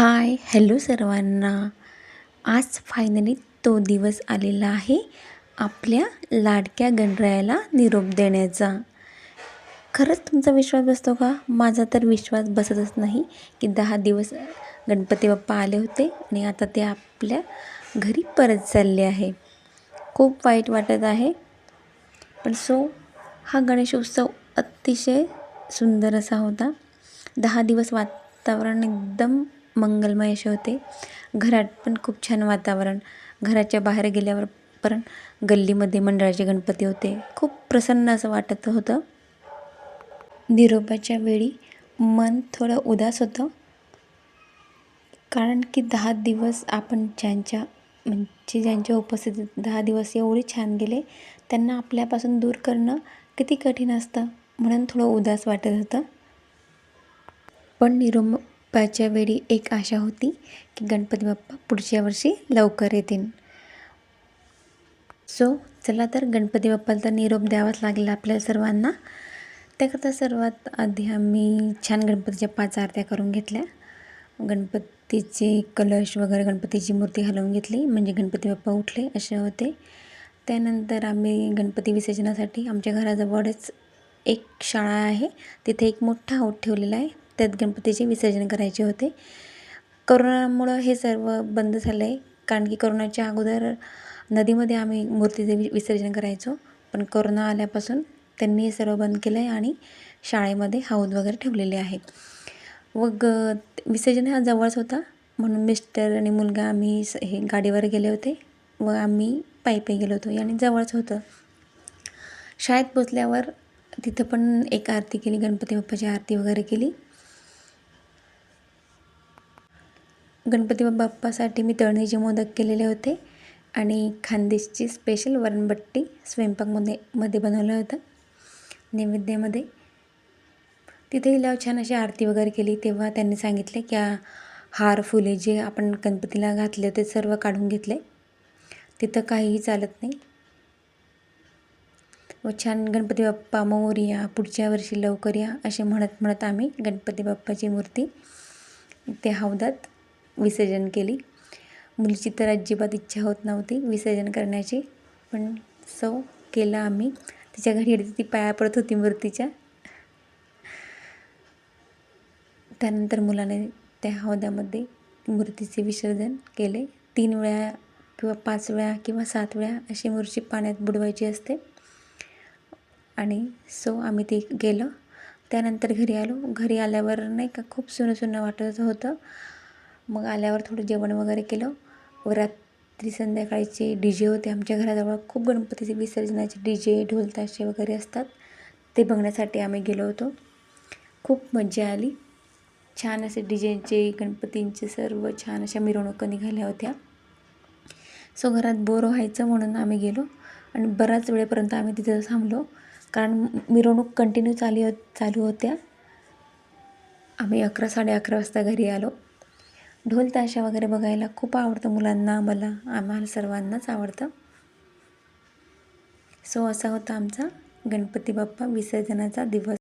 Hi hello सर्वांना. आज finally तो दिवस आलेला आहे आपल्या लाडक्या गणरायाला निरोप देण्याचा. खरंच तुमचा विश्वास बसतो का? माझा तर विश्वास बसतच नाही की दहा दिवस गणपती बाप्पा आले होते आणि आता ते आपल्या घरी परत चालले आहे. खूप वाईट वाटत आहे. पण सो हा गणेशोत्सव अतिशय सुंदर असा होता. दहा दिवस वातावरण एकदम मंगलमय असे होते. घरात पण खूप छान वातावरण. घराच्या बाहेर गेल्यावर पण गल्लीमध्ये मंडळाचे गणपती होते. खूप प्रसन्न असं वाटत होतं. निरोपाच्या वेळी मन थोडं उदास होतं. कारण की दहा दिवस आपण ज्यांच्या म्हणजे ज्यांच्या उपस्थितीत दहा दिवस एवढे छान गेले त्यांना आपल्यापासून दूर करणं किती कठीण असतं म्हणून थोडं उदास वाटत होतं. पण निरोम बाप्पाच्या वेळी एक आशा होती की गणपती बाप्पा पुढच्या वर्षी लवकर येतील. सो चला तर गणपती बाप्पाला तर निरोप द्यावाच लागला आपल्या सर्वांना. त्याकरता सर्वात आधी आम्ही छान गणपतीच्या पाच आरत्या करून घेतल्या. गणपतीचे कलश वगैरे गणपतीची मूर्ती हलवून घेतली म्हणजे गणपती बाप्पा उठले असे होते. त्यानंतर आम्ही गणपती विसर्जनासाठी आमच्या घराजवळच एक शाळा आहे. तिथे एक मोठा हाऊट ठेवलेला आहे. त्यात गणपतीचे विसर्जन करायचे होते. करोनामुळं हे सर्व बंद झालं आहे कारण की करोनाच्या अगोदर नदीमध्ये आम्ही मूर्तीचे वि विसर्जन करायचो. पण करोना आल्यापासून त्यांनी हे सर्व बंद केलं आहे आणि शाळेमध्ये हौद वगैरे ठेवलेले आहेत. व ग विसर्जन हा जवळच होता. म्हणून मिस्टर आणि मुलगा आम्ही स हे गाडीवर गेले होते. व आम्ही पायी पायी गेलो होतो. आणि जवळच होतं. शाळेत पोचल्यावर तिथं पण एक आरती केली. गणपती बाप्पाची आरती वगैरे केली. गणपती बाप्पासाठी मी तळणीचे मोदक केलेले होते आणि खानदेशची स्पेशल वरणबट्टी स्वयंपाकमध्ये मध्ये बनवलं होतं नैवेद्यामध्ये. तिथे गेल्यावर छान अशी आरती वगैरे केली. तेव्हा त्यांनी सांगितले की हार फुले जे आपण गणपतीला घातले होते सर्व काढून घेतले. तिथं काहीही चालत नाही. व छान गणपती बाप्पा मोर्या पुढच्या वर्षी लवकर या असे म्हणत म्हणत आम्ही गणपती बाप्पाची मूर्ती ते हौदात विसर्जन केली. मुलीची तर अजिबात इच्छा होत नव्हती विसर्जन करण्याची पण सो केलं आम्ही. तिच्या घरी ती पाया पडत होती मूर्तीच्या. त्यानंतर मुलाने त्या हौदामध्ये मूर्तीचे विसर्जन केले. तीन वेळा किंवा पाच वेळा किंवा सात वेळा अशी मूर्ती पाण्यात बुडवायची असते. आणि सो आम्ही ते गेलो. त्यानंतर घरी आलो. घरी आल्यावर नाही का खूप सुनं सुनं वाटत होतं. मग आल्यावर थोडं जेवण वगैरे केलं. व रात्री संध्याकाळचे डी जे होते आमच्या घराजवळ. खूप गणपतीचे विसर्जनाचे डी जे ढोलताशे वगैरे असतात. ते बघण्यासाठी आम्ही गेलो होतो. खूप मजा आली. छान असे डी गणपतींचे सर्व छान अशा मिरवणुका निघाल्या होत्या. सो घरात बोर व्हायचं म्हणून आम्ही गेलो. आणि बराच वेळेपर्यंत आम्ही तिथं थांबलो. कारण मिरवणूक कंटिन्यू चालू चालू होत्या. आम्ही अकरा साडे अकरा वाजता घरी आलो. ढोल ताशा वगैरे बघायला खूप आवडतं मुलांना मला आम्हाला सर्वांनाच आवडतं. सो असा होता आमचा गणपती बाप्पा विसर्जनाचा दिवस.